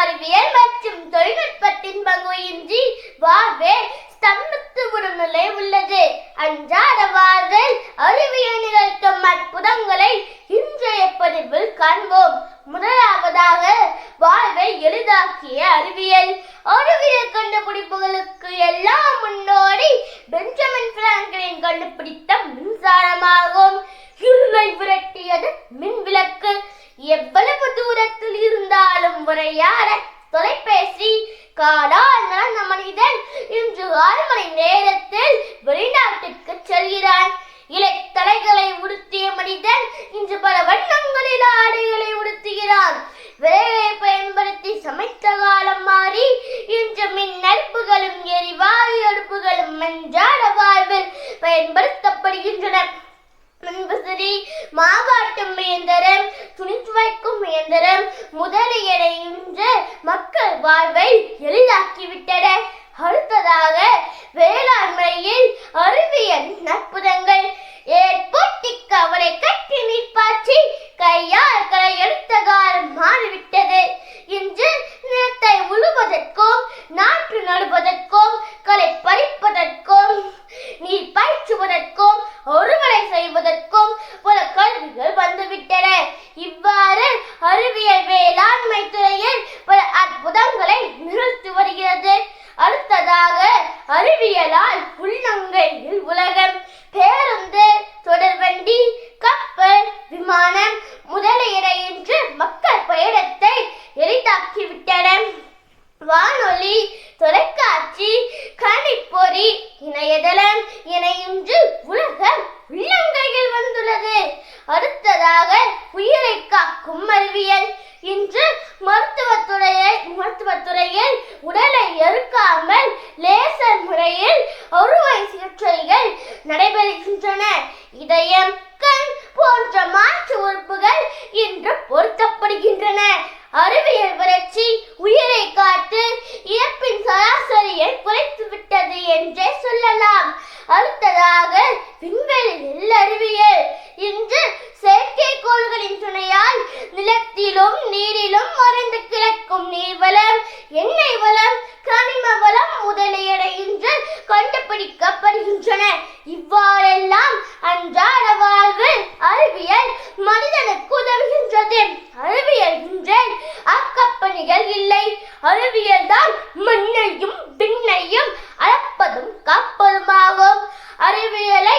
அறிவியல் மற்றும் தொழில்நுட்பத்தின் பங்குயின்றி வாவே ஸ்தம்பித்து விடும் நிலை உள்ளது. அன்றாத வாழ்வில் அறிவியல் நிகழ்த்தும் அற்புதங்களை இன்றைய பதிவில் காண்போம். முதலாவதாக வாழ்வை எளிதாக்கிய அறிவியல். அறிவியல் கண்டுபிடிப்புகளுக்கு எல்லாம் முன்னோடி பெஞ்சமின் பிராங்கலின் கண்டுபிடித்த மின்சாரமாகும். இருளை விரட்டியது மின் விளக்கு எவ்வளவு உரையாட தொலைபேசி காலால் நடந்த மனிதன் இன்று ஆறு மணி நேரத்தில் வெளிநாட்டுக்கு செல்கிறான். இலை தலைகளை உடுத்திய மனிதன் இன்று பல வண்ணங்களில் ஆடைகளை உடுத்துகிறான். விலையை பயன்படுத்தி சமைத்த காலம் மாறி இன்று மின் அடுப்புகளும் எரிவாயு அடுப்புகளும் மஞ்சாட வாழ்வில் பயன்படுத்தப்படுகின்றன. மின்விசிறி மாவாட்டும் இயந்திரம் துணி துவைக்கும் இயந்திரம் முதலியன வாழ்வை எளிதாக்கிவிட்டன. அடுத்ததாக வேளாண்மையில் அறிவியல் அற்புதங்கள் ஏற்போட்டிக்கு அவரை கட்டி நீர்ப்பாய்ச்சி கையால் களை எடுத்த காலம் மாறிவிட்டது. இன்று நிலத்தை உழுவதற்கும் நாற்று நடுவதற்கும் களை பறிப்பதற்கும் நீர் பாய்ச்சுவதற்கும் ஒருவரை செய்வதற்கும் பல கருவிகள் வந்துவிட்டன. இவ்வாறு அறிவியல் வேளாண்மை துறையில் பல அற்புதங்களை நிகழ்த்தி வருகிறது அடுத்ததாக அறிவியலால் உள்ளங்கையில் உலகம். பேருந்து தொடர்வண்டி கப்பல் விமானம் முதலியன என்று மக்கள் பயணத்தை எளிதாக்கிவிட்டன. வானொலி தொலைக்காட்சி கணிப்பொறி இணையதளம் என இன்று நடைபெறுகின்றன. இதயம் கண் போன்ற மாற்று உறுப்புகள் இன்று பொருத்தப்படுகின்றன. அறிவியல் வளர்ச்சி உயிரை காத்து இறப்பின் சராசரியை குறைத்து விட்டது என்றே சொல்லலாம். அடுத்ததாக விண்வெளியில் அறிவியல் இன்று செயற்கைக்கோள்களின் துணையால் நிலத்திலும் நீரிலும் மறைந்து கிடக்கும் நீர்வளம் எண்ணெய் வளம் கனிம வளம் முதலியன இன்று கண்டுபிடிக்கப்படுகின்றன இவ்வாறெல்லாம் அன்றாட வாழ்வில் அறிவியல் மனிதனுக்கு உதவுகின்றது அறிவியல் இன்றே அக்கப்பணிகள் இல்லை அறிவியல் தான் மண்ணையும் விண்ணையும் அளப்பதும் காப்பதுமாகும். அறிவியலை